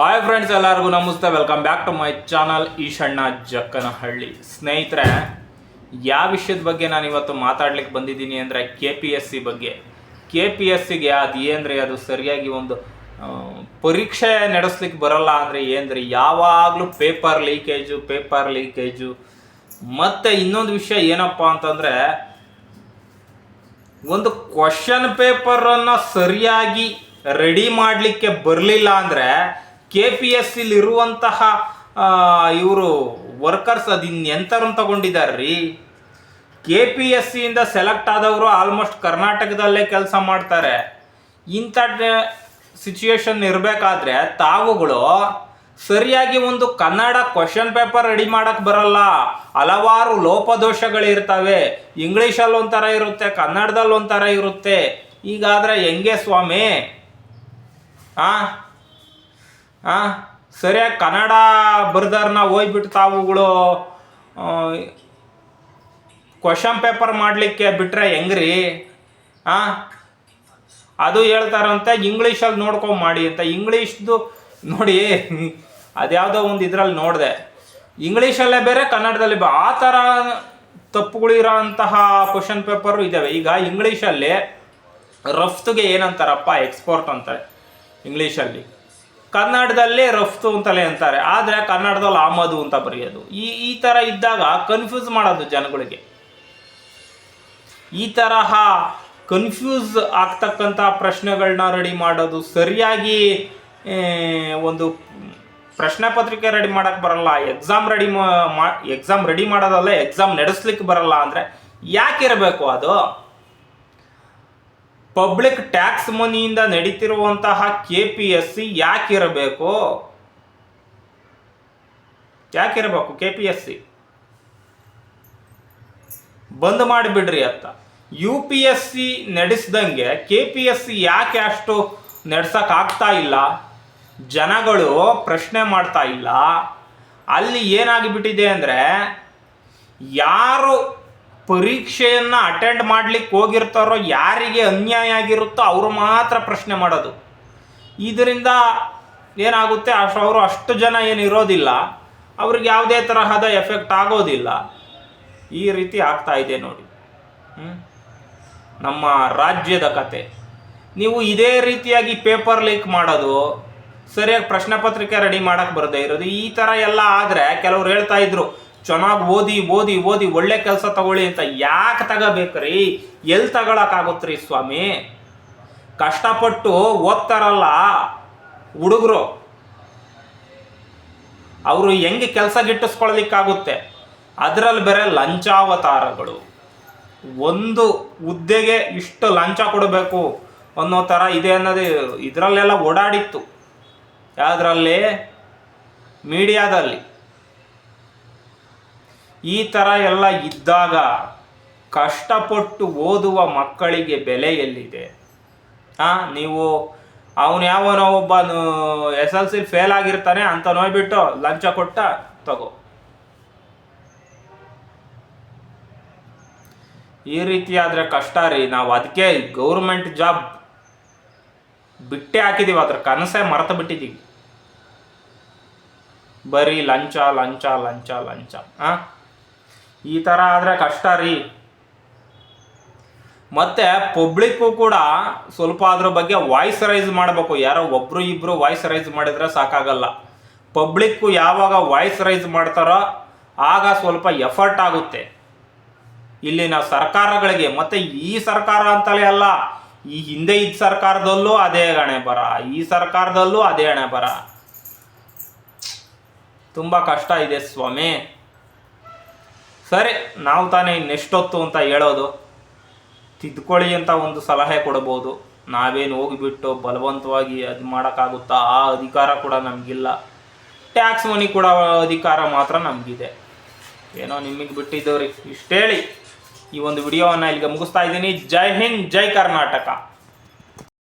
Hi friends ಎಲ್ಲರಿಗೂ ನಮಸ್ತೆ. Welcome back to my channel Eshanna Jakkanahalli. ಸ್ನೇಹಿತರೆ ಯಾವ ವಿಷಯದ ಬಗ್ಗೆ ನಾನು ಇವತ್ತು ಮಾತಾಡ್ಲಿಕ್ಕೆ ಬಂದಿದ್ದೀನಿ ಅಂದರೆ ಕೆ ಪಿ ಎಸ್ ಸಿ ಬಗ್ಗೆ. ಕೆ ಪಿ ಎಸ್ ಸಿಗೆ ಅದು ಏನ್ರಿ? ಅದು ಸರಿಯಾಗಿ ಒಂದು ಪರೀಕ್ಷೆ ನಡೆಸ್ಲಿಕ್ಕೆ ಬರಲ್ಲ ಅಂದರೆ ಏನ್ರಿ? ಯಾವಾಗಲೂ ಪೇಪರ್ ಲೀಕೇಜು ಪೇಪರ್ ಲೀಕೇಜು ಮತ್ತು ಇನ್ನೊಂದು ವಿಷಯ ಏನಪ್ಪ ಅಂತಂದರೆ, ಒಂದು ಕ್ವಶನ್ ಪೇಪರನ್ನು ಸರಿಯಾಗಿ ರೆಡಿ ಮಾಡಲಿಕ್ಕೆ ಬರಲಿಲ್ಲ ಅಂದರೆ ಕೆ ಪಿ ಎಸ್ ಇರುವಂತಹ ಇವರು ವರ್ಕರ್ಸ್ ಅದು ಇನ್ನೆಂಥರನ್ನು ತಗೊಂಡಿದ್ದಾರೆ ರೀ ಕೆ ಪಿ ಎಸ್ ಸಿಯಿಂದ ಸೆಲೆಕ್ಟ್ ಆದವರು ಆಲ್ಮೋಸ್ಟ್ ಕರ್ನಾಟಕದಲ್ಲೇ ಕೆಲಸ ಮಾಡ್ತಾರೆ. ಇಂಥ ಸಿಚುಯೇಷನ್ ಇರಬೇಕಾದ್ರೆ ತಾವುಗಳು ಸರಿಯಾಗಿ ಒಂದು ಕನ್ನಡ ಕ್ವಶನ್ ಪೇಪರ್ ರೆಡಿ ಮಾಡೋಕ್ಕೆ ಬರಲ್ಲ. ಹಲವಾರು ಲೋಪದೋಷಗಳಿರ್ತವೆ ಇಂಗ್ಲೀಷಲ್ಲಿ ಒಂಥರ ಇರುತ್ತೆ, ಕನ್ನಡದಲ್ಲಿ ಒಂಥರ ಇರುತ್ತೆ. ಈಗಾದರೆ ಹೆಂಗೆ ಸ್ವಾಮಿ? ಆ? ಆ? ಸರಿಯಾಗಿ ಕನ್ನಡ ಬರ್ದಾರನ್ನ ಹೋಗ್ಬಿಟ್ಟು ತಾವುಗಳು ಕ್ವಶನ್ ಪೇಪರ್ ಮಾಡಲಿಕ್ಕೆ ಬಿಟ್ರೆ ಹೆಂಗ್ರಿ? ಆ? ಅದು ಹೇಳ್ತಾರಂತೆ, ಇಂಗ್ಲೀಷಲ್ಲಿ ನೋಡ್ಕೊಂಡು ಮಾಡಿ ಅಂತ. ಇಂಗ್ಲೀಷ್ದು ನೋಡಿ, ಅದ್ಯಾವುದೋ ಒಂದು ಇದರಲ್ಲಿ ನೋಡಿದೆ. ಇಂಗ್ಲೀಷಲ್ಲೇ ಬೇರೆ, ಕನ್ನಡದಲ್ಲಿ ಆ ಥರ ತಪ್ಪುಗಳಿರೋ ಅಂತಹ ಕ್ವಶನ್ ಪೇಪರು ಇದ್ದಾವೆ ಈಗ ಇಂಗ್ಲೀಷಲ್ಲಿ ರಫ್ತುಗೆ ಏನಂತಾರಪ್ಪ ಎಕ್ಸ್ಪೋರ್ಟ್ ಅಂತಾರೆ, ಇಂಗ್ಲೀಷಲ್ಲಿ. ಕನ್ನಡದಲ್ಲಿ ರಫ್ತು ಅಂತಲೇ ಅಂತಾರೆ. ಆದರೆ ಕನ್ನಡದಲ್ಲಿ ಆಮದು ಅಂತ ಬರೆಯೋದು. ಈ ಈ ಥರ ಇದ್ದಾಗ ಕನ್ಫ್ಯೂಸ್ ಮಾಡೋದು ಜನಗಳಿಗೆ. ಈ ತರಹ ಕನ್ಫ್ಯೂಸ್ ಆಗ್ತಕ್ಕಂಥ ಪ್ರಶ್ನೆಗಳನ್ನ ರೆಡಿ ಮಾಡೋದು ಸರಿಯಾಗಿ ಒಂದು ಪ್ರಶ್ನೆ ಪತ್ರಿಕೆ ರೆಡಿ ಮಾಡೋಕ್ಕೆ ಬರಲ್ಲ ಎಕ್ಸಾಮ್ ರೆಡಿ ಮಾ ಎಕ್ಸಾಮ್ ರೆಡಿ ಮಾಡೋದಲ್ಲ ಎಕ್ಸಾಮ್ ನಡೆಸ್ಲಿಕ್ಕೆ ಬರಲ್ಲ ಅಂದರೆ ಯಾಕಿರಬೇಕು ಅದು? ಪಬ್ಲಿಕ್ ಟ್ಯಾಕ್ಸ್ ಮನಿಯಿಂದ ನಡೀತಿರುವಂತಹ ಕೆ ಪಿ ಎಸ್ ಸಿ ಯಾಕಿರಬೇಕು? ಯಾಕಿರಬೇಕು ಕೆ ಪಿ ಎಸ್ ಸಿ ಬಂದ್ ಮಾಡಿಬಿಡ್ರಿ ಅಂತ ಯು ಪಿ ಎಸ್ ಸಿ ನಡೆಸ್ದಂಗೆ ಕೆ ಪಿ ಎಸ್ ಸಿ ಯಾಕೆ ಅಷ್ಟು ನಡ್ಸಕ್ ಆಗ್ತಾ ಇಲ್ಲ? ಜನಗಳು ಪ್ರಶ್ನೆ ಮಾಡ್ತಾ ಇಲ್ಲ. ಅಲ್ಲಿ ಏನಾಗಿಬಿಟ್ಟಿದೆ ಅಂದರೆ ಯಾರು ಪರೀಕ್ಷೆಯನ್ನು ಅಟೆಂಡ್ ಮಾಡ್ಲಿಕ್ಕೆ ಹೋಗಿರ್ತಾರೋ ಯಾರಿಗೆ ಅನ್ಯಾಯ ಆಗಿರುತ್ತೋ ಅವರು ಮಾತ್ರ ಪ್ರಶ್ನೆ ಮಾಡೋದು. ಇದರಿಂದ ಏನಾಗುತ್ತೆ? ಅಷ್ಟು ಅವರು ಅಷ್ಟು ಜನ ಏನು ಇರೋದಿಲ್ಲ. ಅವ್ರಿಗೆ ಯಾವುದೇ ತರಹದ ಎಫೆಕ್ಟ್ ಆಗೋದಿಲ್ಲ. ಈ ರೀತಿ ಆಗ್ತಾ ಇದೆ ನೋಡಿ? ನಮ್ಮ ರಾಜ್ಯದ ಕತೆ. ನೀವು ಇದೇ ರೀತಿಯಾಗಿ ಪೇಪರ್ ಲೀಕ್ ಮಾಡೋದು, ಸರಿಯಾಗಿ ಪ್ರಶ್ನೆ ಪತ್ರಿಕೆ ರೆಡಿ ಮಾಡೋಕ್ಕೆ ಬರದೇ ಇರೋದು, ಈ ಥರ ಎಲ್ಲ ಆದರೆ ಕೆಲವ್ರು ಹೇಳ್ತಾ ಇದ್ರು ಚೆನ್ನಾಗಿ ಓದಿ ಓದಿ ಓದಿ, ಒಳ್ಳೆ ಕೆಲಸ ತಗೊಳ್ಳಿ ಅಂತ ಯಾಕೆ ತಗೋಬೇಕ್ರಿ? ಎಲ್ಲಿ ತಗೊಳಕ್ಕಾಗುತ್ತ್ರಿ ಸ್ವಾಮಿ? ಕಷ್ಟಪಟ್ಟು ಓದ್ತಾರಲ್ಲ ಹುಡುಗರು. ಅವರು ಹೆಂಗೆ ಕೆಲಸ ಗಿಟ್ಟಿಸ್ಕೊಳ್ಳಲಿಕ್ಕಾಗುತ್ತೆ ಅದರಲ್ಲಿ ಬೇರೆ ಲಂಚಾವತಾರಗಳು. ಒಂದು ಹುದ್ದೆಗೆ ಇಷ್ಟು ಲಂಚ ಕೊಡಬೇಕು ಅನ್ನೋ ಥರ ಇದೆ ಅನ್ನೋದು ಇದರಲ್ಲೆಲ್ಲ ಓಡಾಡಿತ್ತು. ಯಾವುದರಲ್ಲಿ? ಮೀಡಿಯಾದಲ್ಲಿ. ಈ ಥರ ಎಲ್ಲ ಇದ್ದಾಗ ಕಷ್ಟಪಟ್ಟು ಓದುವ ಮಕ್ಕಳಿಗೆ ಬೆಲೆ ಎಲ್ಲಿದೆ? ಹಾಂ ನೀವು ಅವನು ಯಾವನೋ ಒಬ್ಬ ಎಸ್ ಎಲ್ ಸಿ ಫೇಲ್ ಆಗಿರ್ತಾನೆ ಅಂತ ನೋಡ್ಬಿಟ್ಟು ಲಂಚ ಕೊಟ್ಟ ತಗೋ. ಈ ರೀತಿ ಕಷ್ಟ ರೀ. ನಾವು ಅದಕ್ಕೆ ಗೌರ್ಮೆಂಟ್ ಜಾಬ್ ಬಿಟ್ಟೆ ಹಾಕಿದೀವಿ. ಅದ್ರ ಕನಸೇ ಮರೆತು ಬಿಟ್ಟಿದ್ದೀವಿ ಬರೀ ಲಂಚ ಲಂಚ ಲಂಚ ಲಂಚ, ಆ? ಈ ಥರ ಆದರೆ ಕಷ್ಟ ರೀ. ಮತ್ತು ಪಬ್ಲಿಕ್ಕು ಕೂಡ ಸ್ವಲ್ಪ ಅದ್ರ ಬಗ್ಗೆ ವಾಯ್ಸ್ ರೈಸ್ ಮಾಡಬೇಕು. ಯಾರೋ ಒಬ್ಬರು ಇಬ್ಬರು ವಾಯ್ಸ್ ರೈಸ್ ಮಾಡಿದರೆ ಸಾಕಾಗಲ್ಲ. ಪಬ್ಲಿಕ್ಕು ಯಾವಾಗ ವಾಯ್ಸ್ ರೈಸ್ ಮಾಡ್ತಾರೋ ಆಗ ಸ್ವಲ್ಪ ಎಫರ್ಟ್ ಆಗುತ್ತೆ. ಇಲ್ಲಿನ ಸರ್ಕಾರಗಳಿಗೆ, ಮತ್ತು ಈ ಸರ್ಕಾರ ಅಂತಲೇ ಅಲ್ಲ, ಈ ಹಿಂದೆ ಇದ್ದ ಸರ್ಕಾರದಲ್ಲೂ ಅದೇ ಹಣೆ ಬರ, ಈ ಸರ್ಕಾರದಲ್ಲೂ ಅದೇ ಹಣೆ ಬರ. ತುಂಬ ಕಷ್ಟ ಇದೆ ಸ್ವಾಮಿ. ಸರಿ, ನಾವು ತಾನೇ ಇನ್ನೆಷ್ಟೊತ್ತು ಅಂತ ಹೇಳೋದು? ತಿದ್ಕೊಳ್ಳಿ ಅಂತ ಒಂದು ಸಲಹೆ ಕೊಡಬಹುದು ನಾವೇನು ಹೋಗಿಬಿಟ್ಟು ಬಲವಂತವಾಗಿ ಅದು ಮಾಡೋಕ್ಕಾಗುತ್ತಾ? ಆ ಅಧಿಕಾರ ಕೂಡ ನಮಗಿಲ್ಲ. ಟ್ಯಾಕ್ಸ್ ಮನಿ ಕೂಡ ಅಧಿಕಾರ ಮಾತ್ರ ನಮಗಿದೆ. ಏನೋ ನಿಮಗೆ ಬಿಟ್ಟಿದ್ದವ್ರಿ. ಇಷ್ಟೇಳಿ. ಈ ಒಂದು ವಿಡಿಯೋವನ್ನು ಇಲ್ಲಿಗೆ ಮುಗಿಸ್ತಾ ಇದ್ದೀನಿ. ಜೈ ಹಿಂದ್, ಜೈ ಕರ್ನಾಟಕ.